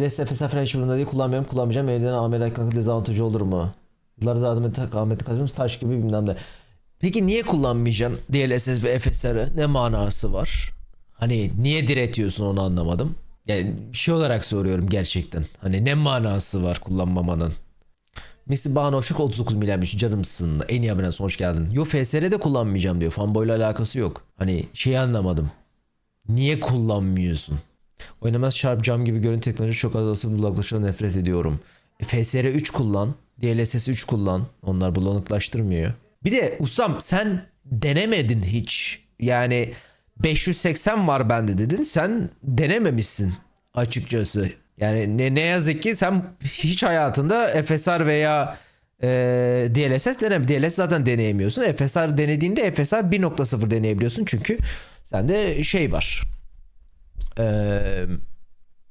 LSFS falan hiç durumda kullanmıyorum kullanmayacağım. Evden Amerikan dezavantajı olur mu? Yıllarda Ahmet Ahmet Kazımız taş gibi bilmem ne. Peki niye kullanmayacaksın DLSS ve FSR'ı? Ne manası var? Hani niye diretiyorsun onu anlamadım. Yani şey olarak soruyorum gerçekten. Hani ne manası var kullanmamanın? Misi Banovşuk 39 milyarmış canımsın. En iyi abonesi hoş geldin. Yo FSR'de kullanmayacağım diyor. Fanboyla alakası yok. Hani şeyi anlamadım. Niye kullanmıyorsun? Oynamaz Sharp Cam gibi görüntü teknoloji çok az olsa bulanıklaşına nefret ediyorum. E, FSR 3 kullan. DLSS 3 kullan. Onlar bulanıklaştırmıyor. Bir de ustam sen denemedin hiç. Yani 580 var bende dedin. Sen denememişsin açıkçası. Yani ne, ne yazık ki sen hiç hayatında FSR veya e, DLSS deneme. DLSS zaten deneyemiyorsun. FSR denediğinde FSR 1.0 deneyebiliyorsun. Çünkü sende şey var. Ee,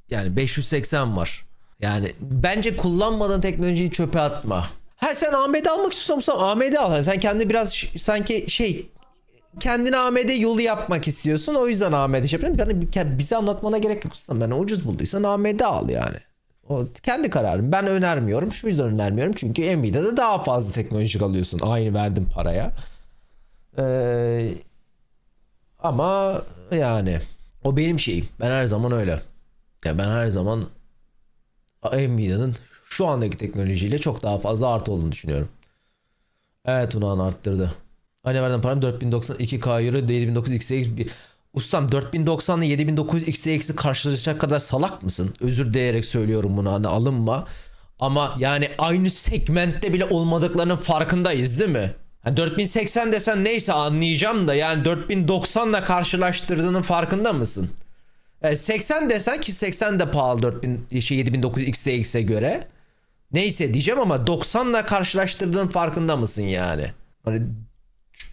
yani 580 var. Yani bence kullanmadan teknolojiyi çöpe atma. Ha sen AMD almak istiyorsan Mustafa, AMD al. Yani sen kendi biraz sanki şey kendine AMD yolu yapmak istiyorsun. O yüzden AMD şey yapıyorsun. Yani bize anlatmana gerek yok. Ustam. Ben ucuz bulduysan AMD al yani. O kendi kararım. Ben önermiyorum. Şu yüzden önermiyorum. Çünkü Nvidia'da daha fazla teknolojik alıyorsun. Aynı verdim paraya. Ee, ama yani o benim şeyim. Ben her zaman öyle. Ya ben her zaman Nvidia'nın şu andaki teknolojiyle çok daha fazla artı olduğunu düşünüyorum. Evet Unan arttırdı. Aynı verden param 4092K euro 7900 XX bir... Ustam 4090 ile 7900 XX'i karşılaşacak kadar salak mısın? Özür dileyerek söylüyorum bunu hani alınma. Ama yani aynı segmentte bile olmadıklarının farkındayız değil mi? Hani 4080 desen neyse anlayacağım da yani 4090 ile karşılaştırdığının farkında mısın? E, 80 desen ki 80 de pahalı 4000 şey 7900 XTX'e göre. Neyse diyeceğim ama 90 ile karşılaştırdığın farkında mısın yani? Hani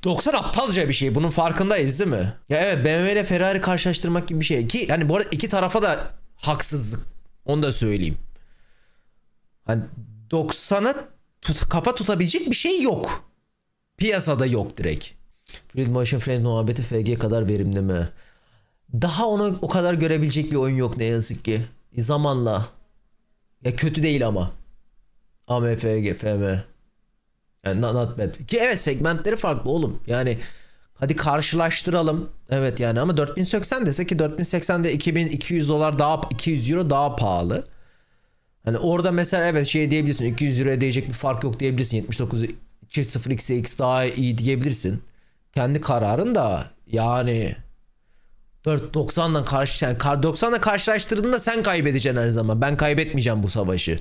90 aptalca bir şey. Bunun farkındayız değil mi? Ya evet BMW ile Ferrari karşılaştırmak gibi bir şey. Ki hani bu arada iki tarafa da haksızlık. Onu da söyleyeyim. Hani 90'a tut, kafa tutabilecek bir şey yok. Piyasada yok direkt. Fluid Motion Frame muhabbeti FG kadar verimli mi? Daha onu o kadar görebilecek bir oyun yok ne yazık ki. Zamanla. Ya kötü değil ama. AMFG, FM. Yani not, not bad. Ki evet segmentleri farklı oğlum. Yani hadi karşılaştıralım. Evet yani ama 4080 dese ki 4080'de 2200 dolar daha 200 euro daha pahalı. Hani orada mesela evet şey diyebilirsin 200 euroya değecek bir fark yok diyebilirsin. 79 2.0 daha iyi diyebilirsin. Kendi kararın da yani 490'la karşı yani 90'la karşılaştırdığında sen kaybedeceksin her zaman. Ben kaybetmeyeceğim bu savaşı.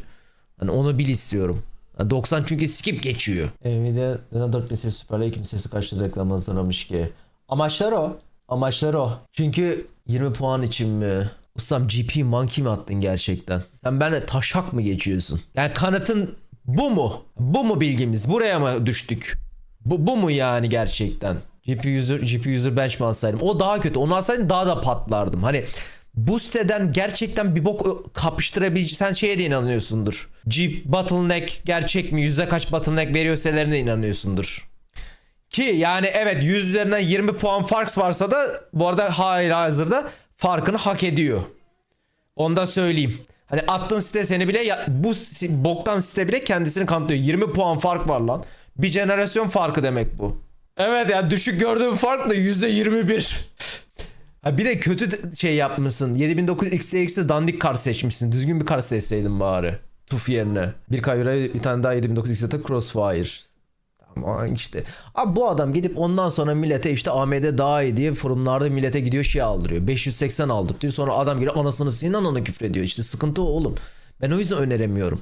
Hani onu bil istiyorum. Yani 90 çünkü skip geçiyor. Nvidia neden 4000 serisi Super 2000 serisi karşılığı reklam hazırlamış ki? Amaçlar o. Amaçlar o. Çünkü 20 puan için mi? Ustam GP monkey mi attın gerçekten? Sen benimle taşak mı geçiyorsun? Yani kanıtın bu mu? Bu mu bilgimiz? Buraya mı düştük? Bu, bu mu yani gerçekten? GP user, GP user bench mi alsaydım? O daha kötü. Onu alsaydım daha da patlardım. Hani bu siteden gerçekten bir bok kapıştırabilecek sen şeye de inanıyorsundur. Jeep bottleneck gerçek mi? Yüzde kaç bottleneck veriyor sitelerine inanıyorsundur. Ki yani evet 100 üzerinden 20 puan fark varsa da bu arada hala hazırda farkını hak ediyor. Onu da söyleyeyim. Hani attığın site seni bile ya, bu boktan site bile kendisini kanıtlıyor. 20 puan fark var lan. Bir jenerasyon farkı demek bu. Evet ya düşük gördüğüm fark da %21. Ha bir de kötü şey yapmışsın. 7900 XTX'i dandik kart seçmişsin. Düzgün bir kart seçseydin bari. TUF yerine. Bir kayıra bir tane daha 7900 XT'de Crossfire. Ama işte. Abi bu adam gidip ondan sonra millete işte AMD daha iyi diye forumlarda millete gidiyor şey aldırıyor. 580 aldık diyor. Sonra adam geliyor anasını sinan ona küfrediyor. İşte sıkıntı o oğlum. Ben o yüzden öneremiyorum.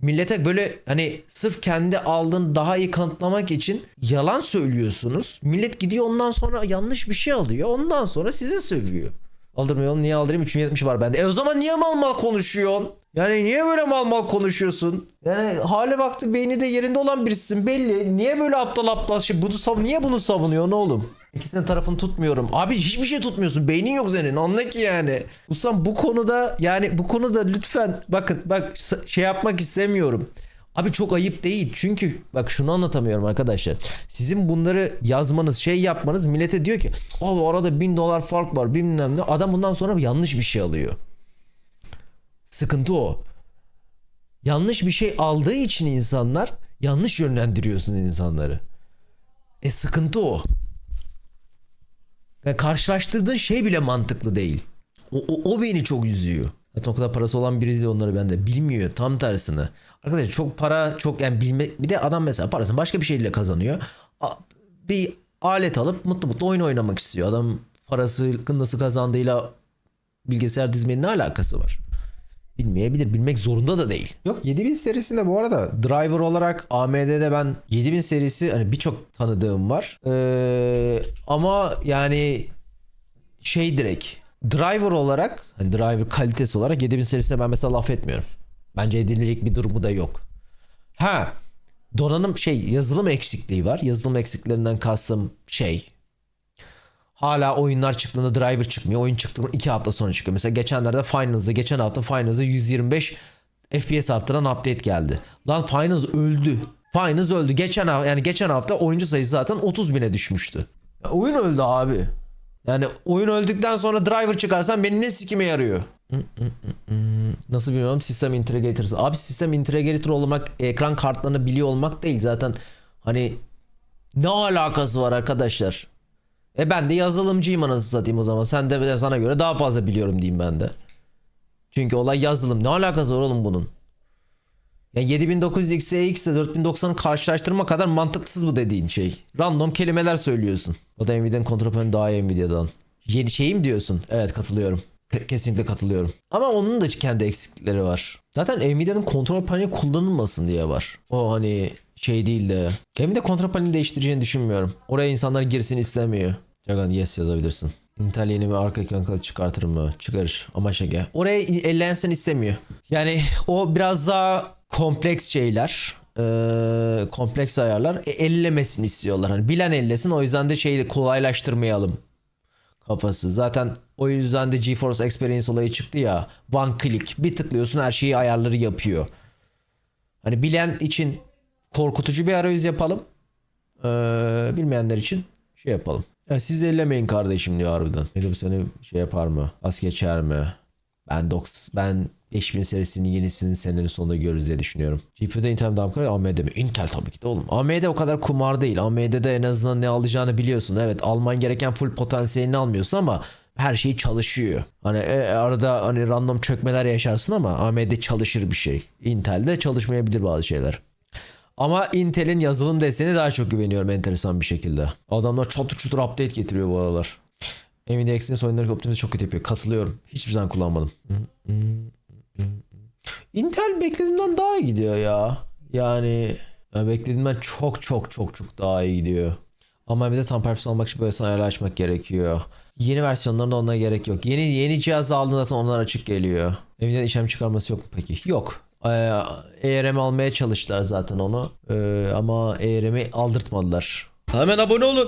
Millete böyle hani sırf kendi aldığını daha iyi kanıtlamak için yalan söylüyorsunuz. Millet gidiyor ondan sonra yanlış bir şey alıyor. Ondan sonra sizi sövüyor. Aldırmayalım niye aldırayım 370 var bende. E o zaman niye mal mal konuşuyorsun? Yani niye böyle mal mal konuşuyorsun? Yani hali vakti beyni de yerinde olan birisin belli. Niye böyle aptal aptal şey bunu sav niye bunu savunuyorsun oğlum? İkisinin tarafını tutmuyorum. Abi hiçbir şey tutmuyorsun. Beynin yok senin. Anla ki yani. Ustam bu konuda yani bu konuda lütfen bakın bak şey yapmak istemiyorum. Abi çok ayıp değil. Çünkü bak şunu anlatamıyorum arkadaşlar. Sizin bunları yazmanız, şey yapmanız millete diyor ki abi arada bin dolar fark var bilmem ne. Adam bundan sonra yanlış bir şey alıyor. Sıkıntı o. Yanlış bir şey aldığı için insanlar yanlış yönlendiriyorsun insanları. E sıkıntı o. Yani karşılaştırdığın şey bile mantıklı değil. O, o, o beni çok üzüyor. Zaten o kadar parası olan biri değil onları bende. Bilmiyor tam tersini. Arkadaşlar çok para çok yani bilme bir de adam mesela parasını başka bir şeyle kazanıyor. Bir alet alıp mutlu mutlu oyun oynamak istiyor. Adam parası nasıl kazandığıyla bilgisayar dizmenin ne alakası var? Bilmeyebilir. Bilmek zorunda da değil. Yok 7000 serisinde bu arada driver olarak AMD'de ben 7000 serisi hani birçok tanıdığım var. Ee, ama yani şey direkt driver olarak hani driver kalitesi olarak 7000 serisine ben mesela laf etmiyorum. Bence edilecek bir durumu da yok. Ha donanım şey yazılım eksikliği var. Yazılım eksikliklerinden kastım şey Hala oyunlar çıktığında driver çıkmıyor. Oyun çıktığında 2 hafta sonra çıkıyor. Mesela geçenlerde Finals'da geçen hafta Finals'da 125 FPS arttıran update geldi. Lan Finals öldü. Finals öldü. Geçen hafta yani geçen hafta oyuncu sayısı zaten 30 bine düşmüştü. Ya oyun öldü abi. Yani oyun öldükten sonra driver çıkarsan beni ne sikime yarıyor? Nasıl bilmiyorum sistem integrator. Abi sistem integrator olmak ekran kartlarını biliyor olmak değil zaten hani ne alakası var arkadaşlar? E ben de yazılımcıyım anasını satayım o zaman. Sen de sana göre daha fazla biliyorum diyeyim ben de. Çünkü olay yazılım. Ne alakası var oğlum bunun? Yani 7900 XTX ile 4090'ı karşılaştırma kadar mantıksız bu dediğin şey. Random kelimeler söylüyorsun. O da Nvidia'nın kontrol paneli daha iyi Nvidia'dan. Yeni şey mi diyorsun? Evet katılıyorum. Ke- Kesinlikle katılıyorum. Ama onun da kendi eksiklikleri var. Zaten Nvidia'nın kontrol paneli kullanılmasın diye var. O hani şey değil de. Nvidia kontrol paneli değiştireceğini düşünmüyorum. Oraya insanlar girsin istemiyor. Cagan yes yazabilirsin. Intel yeni bir arka ekran kartı çıkartır mı? Çıkarır ama şaka. Oraya ellensin istemiyor. Yani o biraz daha kompleks şeyler. Ee, kompleks ayarlar. E, ellemesini istiyorlar. Hani bilen ellesin o yüzden de şeyi kolaylaştırmayalım kafası. Zaten o yüzden de GeForce Experience olayı çıktı ya. One click. Bir tıklıyorsun her şeyi ayarları yapıyor. Hani bilen için korkutucu bir arayüz yapalım. Ee, bilmeyenler için şey yapalım. Ya siz ellemeyin kardeşim diyor harbiden. Dedim seni şey yapar mı? Az geçer mi? Ben 90, ben 5000 serisinin yenisini senenin sonunda görürüz diye düşünüyorum. GPU'da Intel daha mı kadar AMD mi? Intel tabii ki de oğlum. AMD o kadar kumar değil. AMD'de en azından ne alacağını biliyorsun. Evet alman gereken full potansiyelini almıyorsun ama her şey çalışıyor. Hani e, arada hani random çökmeler yaşarsın ama AMD çalışır bir şey. Intel'de çalışmayabilir bazı şeyler. Ama Intel'in yazılım desteğine daha çok güveniyorum enteresan bir şekilde. Adamlar çatır çutur update getiriyor bu aralar. Nvidia Exynos oyunları optimize çok kötü yapıyor. Katılıyorum. Hiçbir zaman kullanmadım. Intel beklediğimden daha iyi gidiyor ya. Yani ya beklediğimden çok çok çok çok daha iyi gidiyor. Ama bir de tam performans almak için böylesine ayarlar açmak gerekiyor. Yeni versiyonlarında onlara gerek yok. Yeni yeni cihaz aldığında zaten onlar açık geliyor. Nvidia'nın işlem çıkarması yok mu peki? Yok. Ee, ERM almaya çalıştılar zaten onu. Ee, ama ERM'i aldırtmadılar. Hemen abone olun.